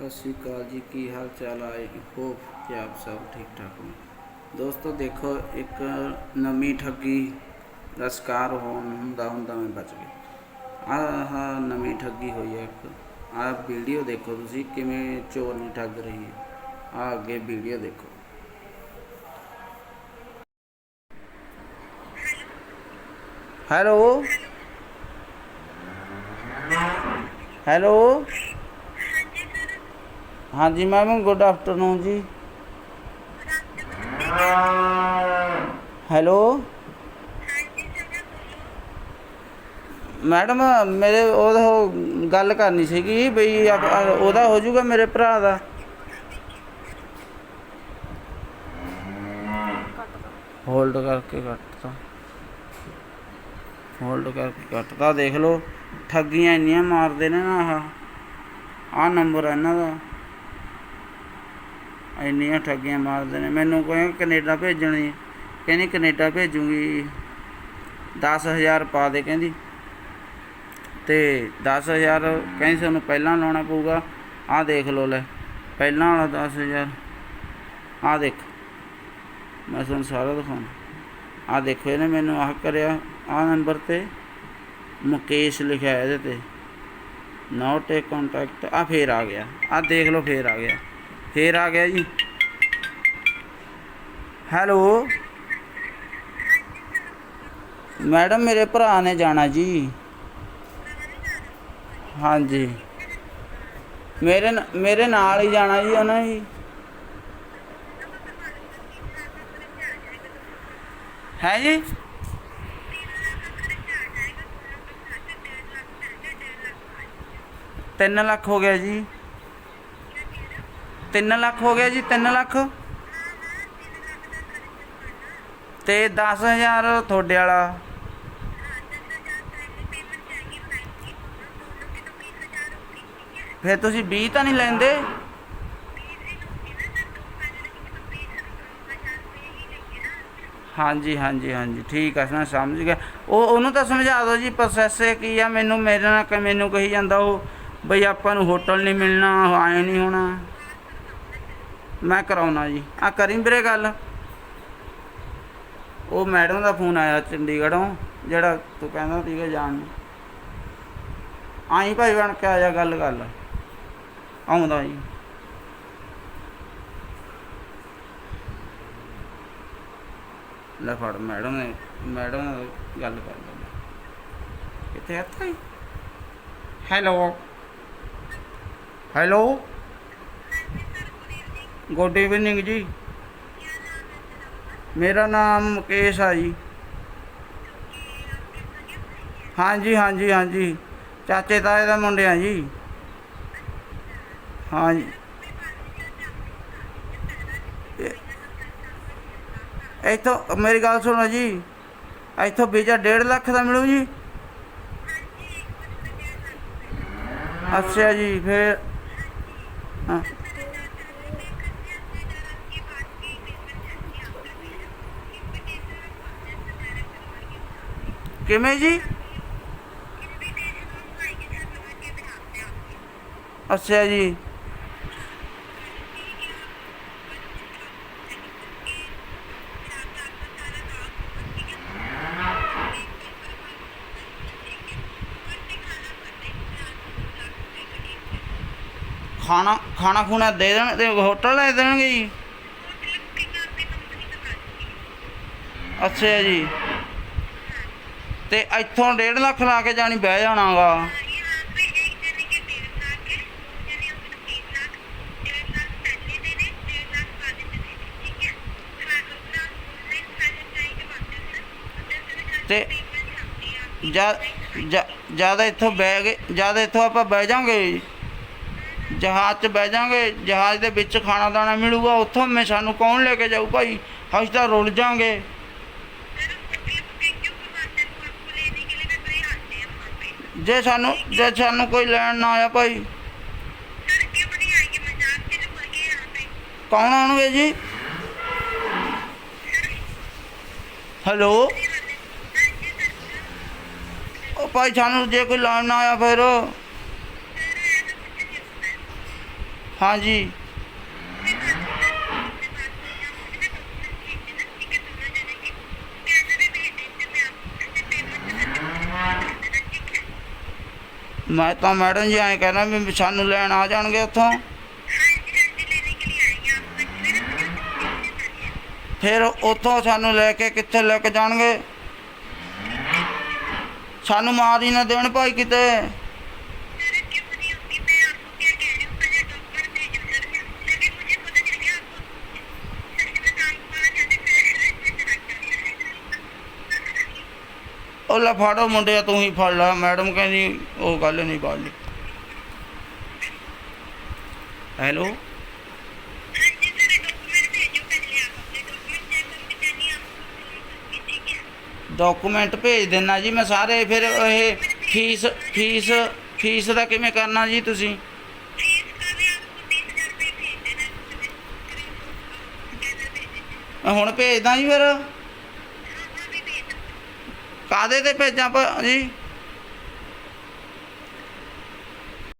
ਸਤਿ ਸ਼੍ਰੀ ਅਕਾਲ ਜੀ ਕੀ ਹਾਲ ਚਾਲ ਹੈ ਹੋਪ ਕਿ ਆਪ ਸਭ ਠੀਕ ਠਾਕ ਹੋ ਦੋਸਤੋ ਦੇਖੋ ਇੱਕ ਨਵੀਂ ਠੱਗੀ ਦਾ ਸ਼ਿਕਾਰ ਹੋਣ ਹੁੰਦਾ ਹੁੰਦਾ ਮੈਂ ਬਚ ਗਿਆ ਆਹ ਆਹ ਨਵੀਂ ਠੱਗੀ ਹੋਈ ਹੈ ਇੱਕ ਆਹ ਵੀਡੀਓ ਦੇਖੋ ਤੁਸੀਂ ਕਿਵੇਂ ਚੋਰਨੀ ਠੱਗ ਰਹੀ ਹੈ ਆਹ ਅੱਗੇ ਵੀਡੀਓ ਦੇਖੋ ਹੈਲੋ ਹੈਲੋ ਹਾਂਜੀ ਮੈਮ ਗੁੱਡ ਆਫਟਰਨੂਨ ਜੀ। ਹੈਲੋ। ਮੈਡਮ, ਮੇਰੇ ਉਹ ਗੱਲ ਕਰਨੀ ਸੀਗੀ ਬਈ ਉਹਦਾ ਹੋ ਜਾਊਗਾ ਮੇਰੇ ਭਰਾ ਦਾ। ਹੋਲਡ ਕਰਕੇ ਕੱਟਤਾ। ਹੋਲਡ ਕਰਕੇ ਕੱਟਤਾ, ਦੇਖ ਲਓ। ਠੱਗੀਆਂ ਇੰਨੀਆਂ ਮਾਰਦੇ ਨੇ ਨਾ ਆਹ। ਆਹ ਨੰਬਰ ਇਹਨਾਂ ਦਾ। ਇੰਨੀਆਂ ਠੱਗੀਆਂ ਮਾਰਦੇ ਨੇ। ਮੈਨੂੰ ਕੋਈ ਕੈਨੇਡਾ ਭੇਜਣੀ ਕਹਿੰਦੀ ਕੈਨੇਡਾ ਭੇਜੂਗੀ। 10000 ਪਾ ਦੇ ਕਹਿੰਦੀ। ਤੇ 10000 ਕਹਿੰਦੀ ਸਾਨੂੰ ਪਹਿਲਾਂ ਲਾਉਣਾ ਪਊਗਾ। ਆਹ ਦੇਖ ਲਓ ਲੈ, ਪਹਿਲਾਂ ਵਾਲਾ 10000 ਆਹ ਦੇਖ। ਮੈਂ ਤੁਹਾਨੂੰ ਸਾਰਾ ਦਿਖਾਉਣਾ। ਆਹ ਦੇਖੋ ਇਹਨੇ ਮੈਨੂੰ ਆਹ ਕਰਿਆ, ਆਹ ਨੰਬਰ ਤੇ। ਮੁਕੇਸ਼ ਲਿਖਿਆ ਇਹਦੇ ਤੇ। ਨਾਟ ਏ ਕੰਟੈਕਟ ਆ ਫੇਰ ਆ ਗਿਆ। ਆ ਦੇਖ ਲਓ, ਫੇਰ ਆ ਗਿਆ। ਫੇਰ ਆ ਗਿਆ ਜੀ। ਹੈਲੋ। ਮੈਡਮ, ਮੇਰੇ ਭਰਾ ਨੇ ਜਾਣਾ ਜੀ। ਹਾਂਜੀ। ਮੇਰੇ ਮੇਰੇ ਨਾਲ ਹੀ ਜਾਣਾ ਜੀ ਉਹਨਾਂ ਜੀ ਹੈ ਜੀ। ਤਿੰਨ ਲੱਖ ਹੋ ਗਿਆ ਜੀ। 3 ਲੱਖ ਹੋ ਗਿਆ ਜੀ 3 ਲੱਖ। ਤੇ 10000 ਤੁਹਾਡੇ ਵਾਲਾ। ਫਿਰ ਤੁਸੀਂ 20 ਤਾਂ ਨਹੀਂ ਲੈਂਦੇ? ਹਾਂਜੀ ਹਾਂਜੀ ਹਾਂਜੀ, ਠੀਕ ਆ, ਮੈਂ ਸਮਝ ਗਿਆ। ਉਹ, ਉਹਨੂੰ ਤਾਂ ਸਮਝਾ ਦਿਓ ਜੀ ਪ੍ਰੋਸੈਸ ਕੀ ਆ, ਮੈਨੂੰ ਮੇਰੇ ਨਾਲ ਮੈਨੂੰ ਕਹੀ ਜਾਂਦਾ ਉਹ, ਬਈ ਆਪਾਂ ਨੂੰ ਹੋਟਲ ਨਹੀਂ ਮਿਲਣਾ, ਆਏ ਨਹੀਂ ਹੋਣਾ। ਮੈਂ ਕਰਾਉਣਾ ਜੀ। ਆ ਕਰੀ ਵੀਰੇ ਗੱਲ। ਉਹ ਮੈਡਮ ਦਾ ਫੋਨ ਆਇਆ ਚੰਡੀਗੜ੍ਹੋਂ, ਜਿਹੜਾ ਤੂੰ ਕਹਿੰਦਾ ਸੀਗਾ ਜਾਣ ਨੂੰ। ਆਈ ਭਾਈ ਬਣ ਕੇ ਆ ਗੱਲ ਗੱਲ ਆਉਂਦਾ ਜੀ। ਲੈ ਫੜ, ਮੈਡਮ ਨੇ ਮੈਡਮ ਨਾਲ ਗੱਲ ਕਰ ਲੈਂਦਾ ਕਿੱਥੇ ਹੱਥ ਹੈ ਹੈਲੋ। ਹੈਲੋ। ਗੁੱਡ ਇਵਨਿੰਗ ਜੀ। ਮੇਰਾ ਨਾਮ ਮੁਕੇਸ਼ ਆ ਜੀ। ਹਾਂਜੀ ਹਾਂਜੀ ਹਾਂਜੀ। ਚਾਚੇ ਤਾਏ ਦਾ ਮੁੰਡੇ ਆ ਜੀ। ਹਾਂਜੀ। ਇਹ- ਇੱਥੋਂ, ਮੇਰੀ ਗੱਲ ਸੁਣੋ ਜੀ। ਇੱਥੋਂ ਵੀਜ਼ਾ 1.5 ਲੱਖ ਦਾ ਮਿਲੂ ਜੀ। ਅੱਛਾ ਜੀ, ਫਿਰ। ਹਾਂ। ਕਿਵੇਂ ਜੀ ਅੱਛਾ ਜੀ ਖਾਣਾ ਖਾਣਾ ਖੂਣਾ ਦੇ ਦੇਣ ਤੇ ਹੋਟਲ ਲੈ ਦੇਣਗੇ ਜੀ ਅੱਛਾ ਜੀ ਤੇ ਇੱਥੋਂ 1.5 ਲੱਖ ਲਾ ਕੇ ਜਾਣੀ ਬਹਿ ਜਾਣਾਗਾ। ਤੇ ਜਦ ਜ਼ਿਆਦਾ ਇੱਥੋਂ ਬਹਿ ਗਏ, ਜ਼ਿਆਦਾ ਇੱਥੋਂ ਆਪਾਂ ਬਹਿ ਜਾਾਂਗੇ। ਜਹਾਜ਼ 'ਚ ਬਹਿ ਜਾਾਂਗੇ, ਜਹਾਜ਼ ਦੇ ਵਿੱਚ ਖਾਣਾ ਦਾਣਾ ਮਿਲੂਗਾ, ਉੱਥੋਂ ਮੈਂ ਸਾਨੂੰ ਕੌਣ ਲੈ ਕੇ ਜਾਊ ਭਾਈ? ਅਸੀਂ ਤਾਂ ਰੁਲ ਜਾਾਂਗੇ। ਜੇ ਸਾਨੂੰ ਜੇ ਸਾਨੂੰ ਕੋਈ ਲੈਣ ਨਾ ਆਇਆ ਭਾਈ। ਕੌਣ ਆਉਣਗੇ ਜੀ? ਹੈਲੋ? ਉਹ ਭਾਈ ਸਾਨੂੰ ਜੇ ਕੋਈ ਲੈਣ ਨਾ ਆਇਆ ਫਿਰ। ਹਾਂਜੀ। ਮੈਂ ਤਾਂ ਮੈਡਮ ਜੀ ਐਂ ਕਹਿਣਾ ਵੀ ਸਾਨੂੰ ਲੈਣ ਆ ਜਾਣਗੇ ਉੱਥੋਂ। ਫਿਰ ਉੱਥੋਂ ਸਾਨੂੰ ਲੈ ਕੇ ਕਿੱਥੇ ਲੈ ਕੇ ਜਾਣਗੇ? ਸਾਨੂੰ ਮਾਰ ਹੀ ਨਾ ਦੇਣ ਭਾਈ ਕਿਤੇ। ਉਹ ਲੈ ਫਾੜੋ ਮੁੰਡਿਆ ਤੂੰ ਹੀ ਫੜ ਲੈ। ਮੈਡਮ ਕਹਿੰਦੀ, ਉਹ ਗੱਲ ਨਹੀਂ ਬਾਲੀ ਹੈਲੋ? ਡਾਕੂਮੈਂਟ ਭੇਜ ਦੇਣਾ ਜੀ ਮੈਂ ਸਾਰੇ। ਫਿਰ ਇਹ ਫੀਸ ਫੀਸ ਫੀਸ ਦਾ ਕਿਵੇਂ ਕਰਨਾ ਜੀ ਤੁਸੀਂ? ਹੁਣ ਭੇਜਦਾ ਜੀ ਫਿਰ। ਕਾਦੇ ਤੇ ਭੇਜਾਂ ਭਾ ਜੀ?